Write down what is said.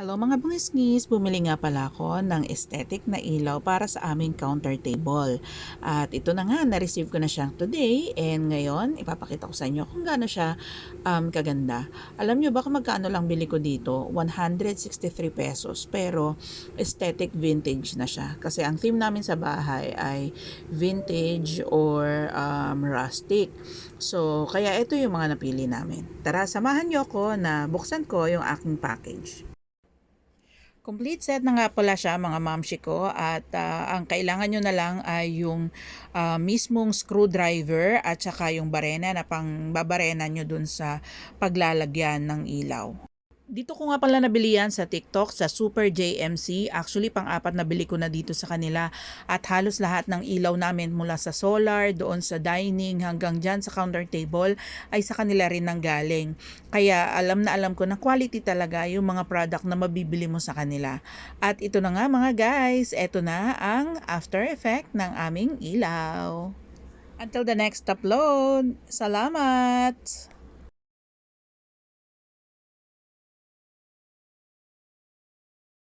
Hello mga bungisngis, bumili nga pala ako ng aesthetic na ilaw para sa aming counter table. At ito na nga, na-receive ko na siya today and ngayon ipapakita ko sa inyo kung gaano siya um, kaganda. Alam nyo ba kung magkano lang bili ko dito? 163 pesos pero aesthetic vintage na siya. Kasi ang theme namin sa bahay ay vintage or um, rustic. So, kaya ito yung mga napili namin. Tara, samahan nyo ako na buksan ko yung aking package. Complete set na nga pala siya mga mamshi ko at ah, ang kailangan nyo na lang ay yung ah, mismong screwdriver at saka yung barena na pang babarena nyo dun sa paglalagyan ng ilaw. Dito ko nga pala nabili yan sa TikTok sa Super JMC. Actually, pang-apat na bili ko na dito sa kanila. At halos lahat ng ilaw namin mula sa solar, doon sa dining, hanggang dyan sa counter table, ay sa kanila rin nang galing. Kaya alam na alam ko na quality talaga yung mga product na mabibili mo sa kanila. At ito na nga mga guys, ito na ang after effect ng aming ilaw. Until the next upload, salamat!